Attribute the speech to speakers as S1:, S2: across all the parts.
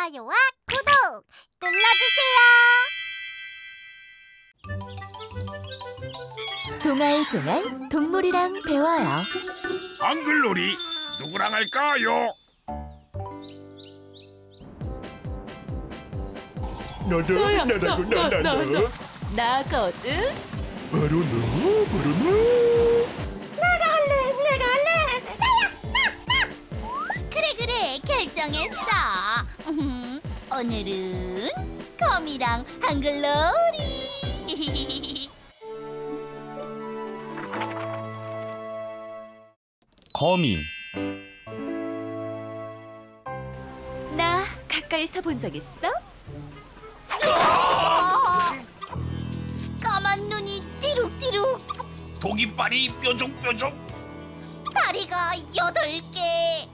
S1: 좋아요와 구독 눌러주세요.
S2: 종알종알 동물이랑 배워요.
S3: 한글놀이 누구랑 할까요?
S4: 나다 나다고 나나 나
S2: 나거든.
S4: 바로 너 바로 너
S1: 내가 할래, 내가 할래. 그래 그래 결정했어. 음, 오늘은 거미랑 한글놀이.
S5: 거미
S2: 나 가까이서 본 적 있어?
S1: 어, 까만 눈이 띠룩띠룩,
S3: 독이빨이 뾰족뾰족
S1: 다리가 여덟 개.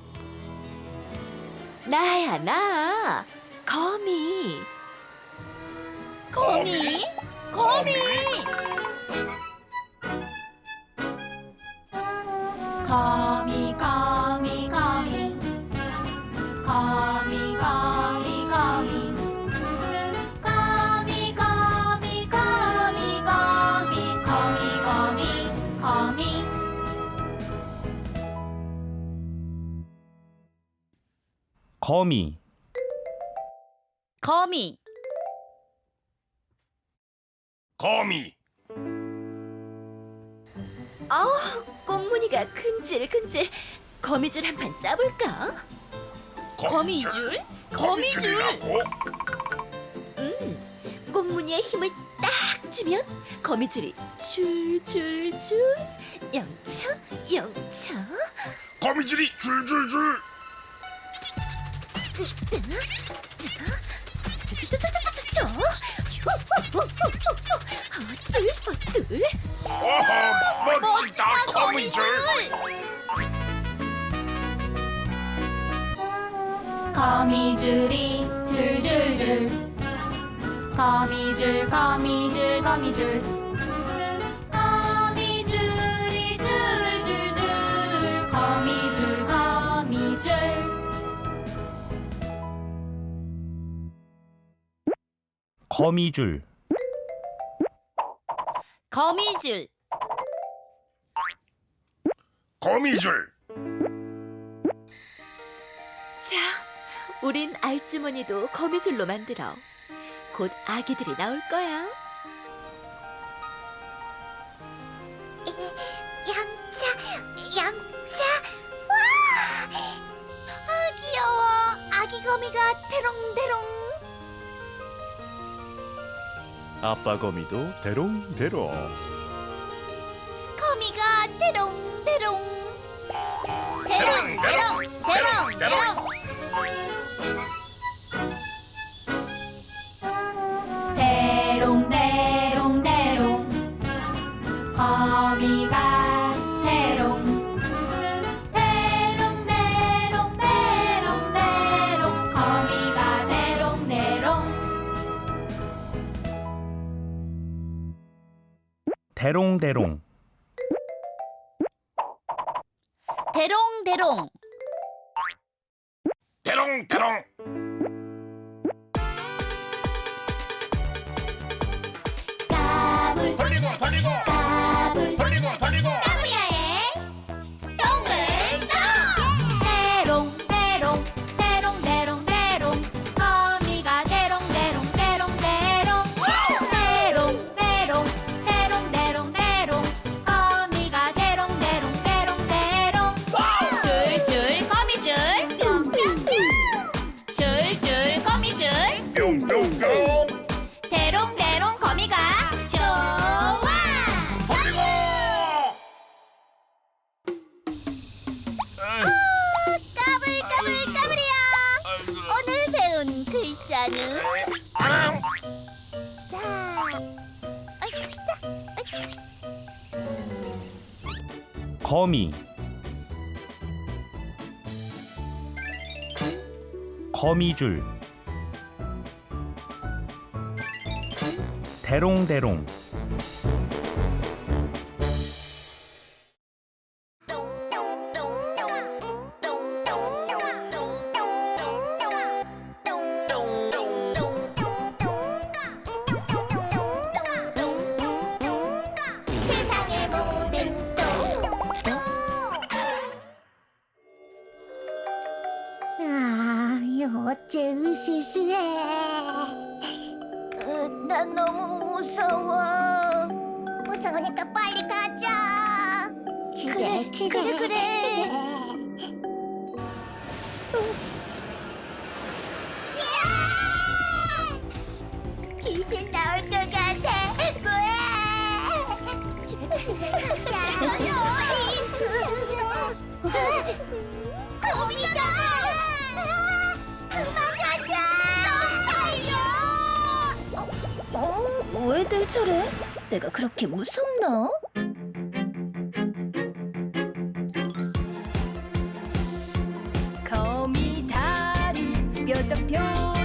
S2: 나야 나. 거미.
S1: 거미? 거미?
S2: 거미 거미. 거미 아, 꽃무늬가 근질근질. 거미줄 한 판 짜볼까?
S1: 거미줄? 거미줄?
S3: 거미줄이라고?
S2: 음, 꽃무늬에 힘을 딱 주면 거미줄이 줄줄줄 영차 영차
S3: 거미줄이 줄줄줄
S2: 어들 어들
S3: 어허 멋지다 거미줄
S2: 거미줄이 줄줄줄. 거미줄 거미줄 거미줄 거미줄 거미줄. 거미줄 자, 우린 알주머니도 거미줄로 만들어. 곧 아기들이 나올 거야.
S1: 양차, 양차. 와! 아 귀여워. 아기 거미가 대롱대롱.
S4: 아빠 거미도 대롱대롱
S1: 거미가 대롱대롱.
S3: 대롱, 대롱, 대롱, 대롱.
S2: 대롱대롱. 대롱대롱. 대롱대롱. 까불
S3: 돌리고 돌리고.
S2: 까불 거미. 거미줄. 대롱대롱
S1: 난 너무 무서워. 무서우니까 빨리 가자. 그래, 그래, 그래.
S6: 왜들 저래? 내가 그렇게 무섭나? 거미 다리 뾰족 뾰족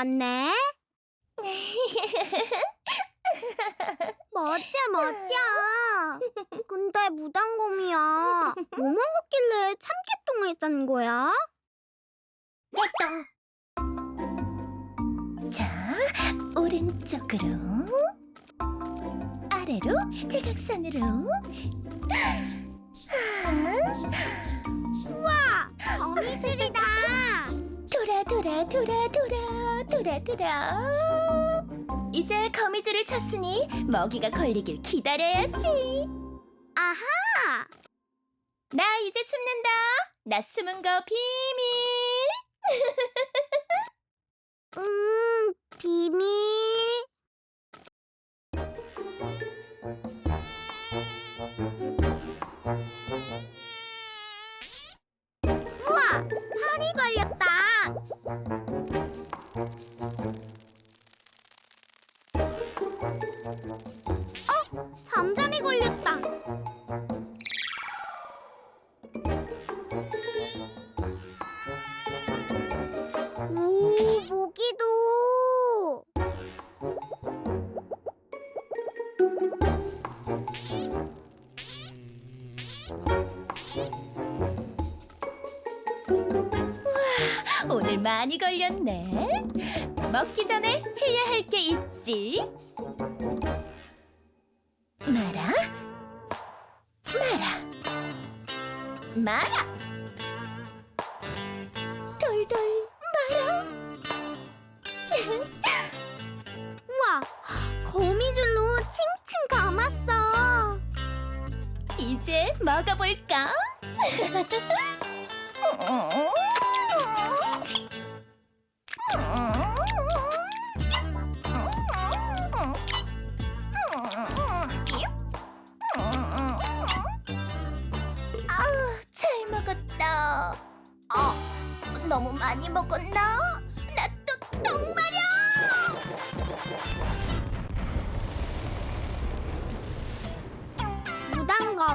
S1: 같네. 멋져 멋져. 근데 무당곰이야. 뭐 먹었길래 참깨똥을 싼 거야? 깨똥
S6: 자, 오른쪽으로. 아래로 대각선으로.
S1: 우와 거미들이다
S6: 돌아 돌아 돌아 돌아 돌아 돌아. 이제 거미줄을 쳤으니 먹이가 걸리길 기다려야지.
S1: 아하!
S6: 나 이제 숨는다. 나 숨은 거 비밀.
S1: 음 비밀
S6: 많이 걸렸네. 먹기 전에 해야 할 게 있지? 마라? 마라. 마라. 돌돌 마라.
S1: 우와 거미줄로 칭칭 감았어.
S6: 이제 먹어볼까?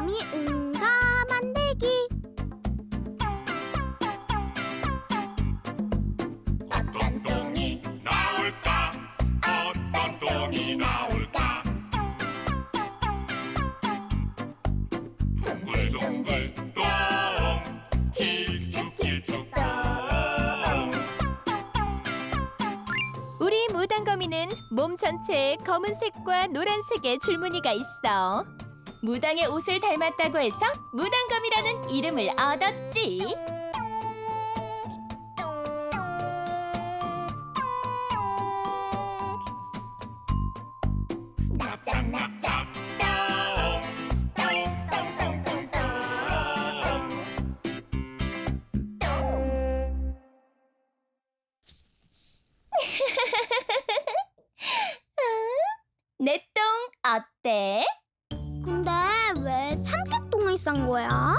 S1: 무당거미 응가 만들기.
S3: 어떤 똥이 나올까? 어떤 똥이 나올까? 둥글둥글 똥 길쭉길쭉 똥.
S6: 우리 무당거미는 몸 전체에 검은색과 노란색의 줄무늬가 있어. 무당의 옷을 닮았다고 해서 무당거미라는 이름을 얻었지.
S1: 나짝나짝 똥똥똥똥똥똥 똥
S6: 내 똥 어때?
S7: 근데 왜 참깨똥을 싼 거야?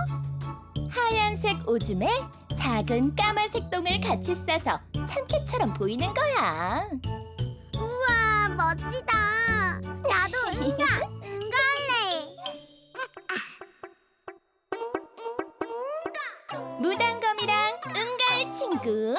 S6: 하얀색 오줌에 작은 까만색 똥을 같이 싸서 참깨처럼 보이는 거야.
S7: 우와 멋지다. 나도 응가 응가할래.
S6: 무당검이랑 응가의 친구